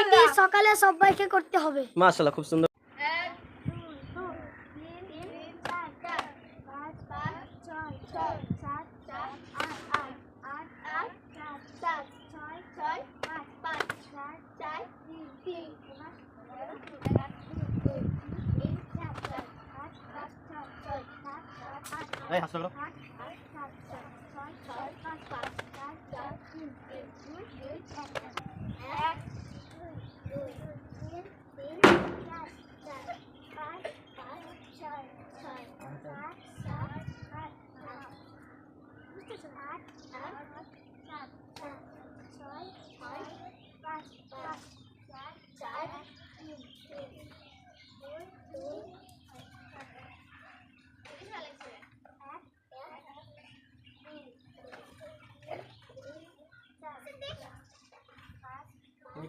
এটি সকালে সবাইকে করতে হবে। মাশাআল্লাহ খুব সুন্দর। এই হাসলো এক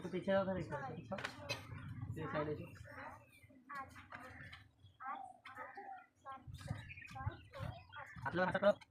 itu pizza apa nih? pizza, di sana sih. Atlet, atlet.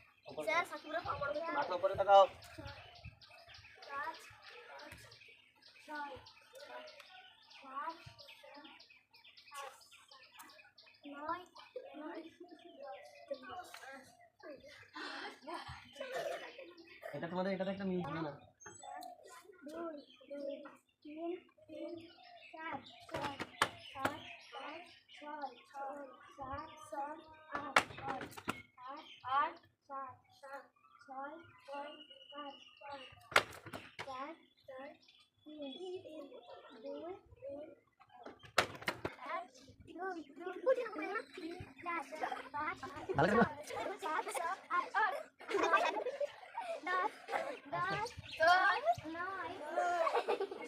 মাথা উপরে তাকাও এটা তোমাদের এটাতে একটা মিউজিক না আট Balik dulu.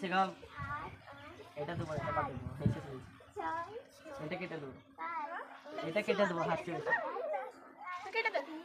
Sekarang kita dulu kita pakai face shield. Kita kita dulu. Kita kita dulu hasil. Kita dulu.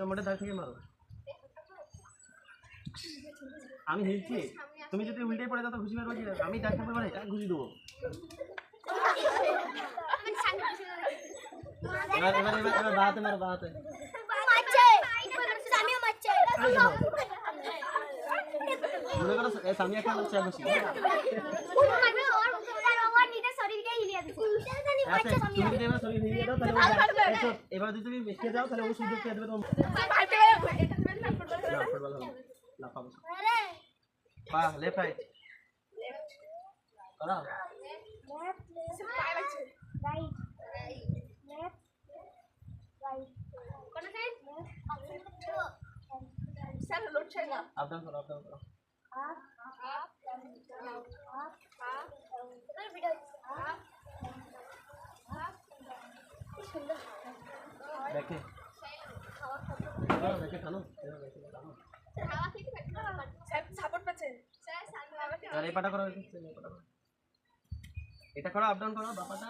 সব মোটে দাঁড় থেকে মারো আমি হিলছি। তুমি যদি উল্টে পড়ে যাও তো ঘুষি মারবো কি আমি দাঁড় থাকতে পারি এটা ঘুষি দেবো। এবার এবার এবার এবার বাহাতে মারো বাহাতে মনে করো এ সামিয়া খান হচ্ছে ঘুষি আচ্ছা তুমি যদি এবার যদি তুমি বেশি যাও তাহলে ও সুযোগ পেয়ে দেবে পা লেফট রাইট করা আপ ডাউন করো আপ ডাউন করো দেখে দেখে টানো দেখে টানো সাপোর্ট পাচ্ছে আর এই পাটা করো এই পাটা করো এটা করো আপ ডাউন করো বাপাটা।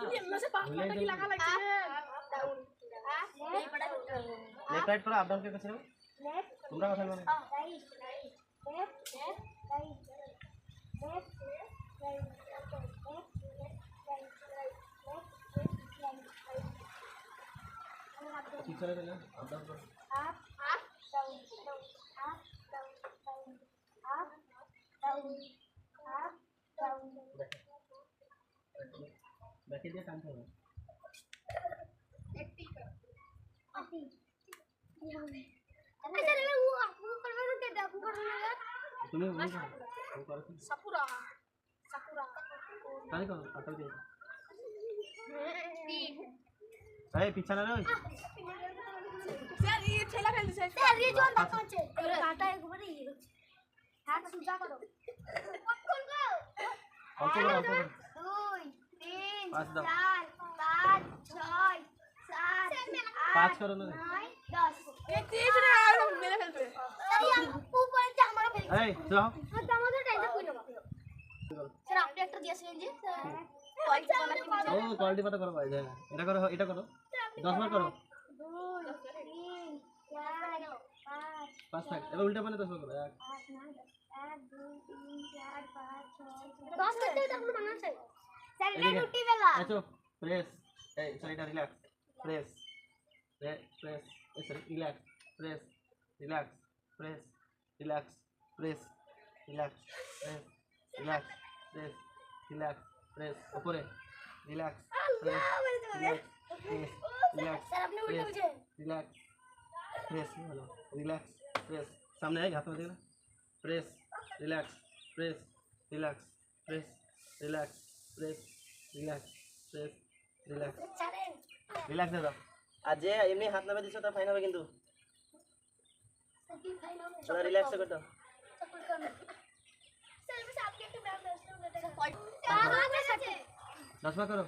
লেফট রাইট করো আপ ডাউন কে তোমরা কথা বলো। ঠিক করে দিলে আপ ডাউন করো দেখে দিয়ে টানতে হবে তুমি ওই করো দশ এটা করো এটা করো। দশ বার করো দুই তিন চার পাঁচ পাঁচ থাক এবার উল্টা মানে দশ বার করো এক আট নয় দশ এক দুই তিন চার পাঁচ ছয় দশ করতে তো আপনার মনে আছে স্যার এটা এদিকে। রুটি বেলা আচ্ছা প্রেস এই সরি এটা রিল্যাক্স প্রেস প্রেস এই sorry relax press relax press relax press relax press relax press relax press উপরে relax press relax press relax sir আপনি উল্টে প্রেস বুঝেন রিল্যাক্স প্রেস হলো প্রেস সামনে আয়, হাত মধ্যে press relax press relax press relax press relax press relax relax দাদা আর যে এমনি হাত নামে দিছো তার ফাইন হবে কিন্তু। তোরা রিল্যাক্স করতো স্যার বস আপনি একটু ব্যায়াম করতে। আছে দশ বার করো।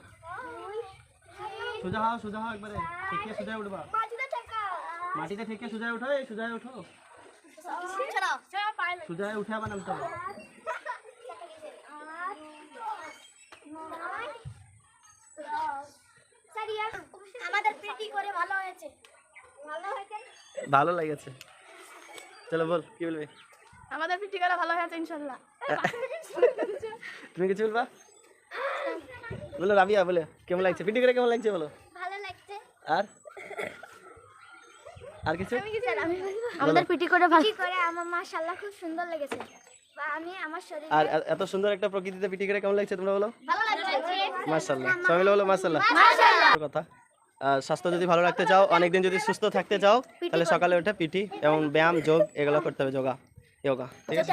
সোজা হও সোজা হও একবারে। ঠেকিয়ে সোজা উঠবা। মাটিতে মাটিতে সোজা উঠো সোজা উঠো। উঠে আবার নামতে হবে। আমাদের পিটি করে ভালো হয়েছে। ভালো হয়েছে? ভালো লেগেছে। চলো বল কি বলবি? আমাদের পিটি করা ভালো হয়েছে ইনশাআল্লাহ তুমি কিছু বলবা? বলো রাবিয়া বলে কেমন লাগছে? পিটি করে কেমন লাগছে বলো? ভালো লাগছে। আর? আর কিছু? আমাদের পিটি করে ভালো। করে আমার মাশাআল্লাহ খুব সুন্দর লেগেছে। আমি আমার শরীর আর এত সুন্দর একটা প্রকৃতিতে পিটি করে কেমন লাগছে তোমরা বলো? ভালো লাগছে। মার্শাল্লাহ সবাই মিলে বলো কথা আর স্বাস্থ্য যদি ভালো রাখতে চাও অনেকদিন যদি সুস্থ থাকতে চাও তাহলে সকালে উঠে পিঠি এবং ব্যায়াম যোগ এগুলো করতে হবে যোগা। যোগা ঠিক আছে?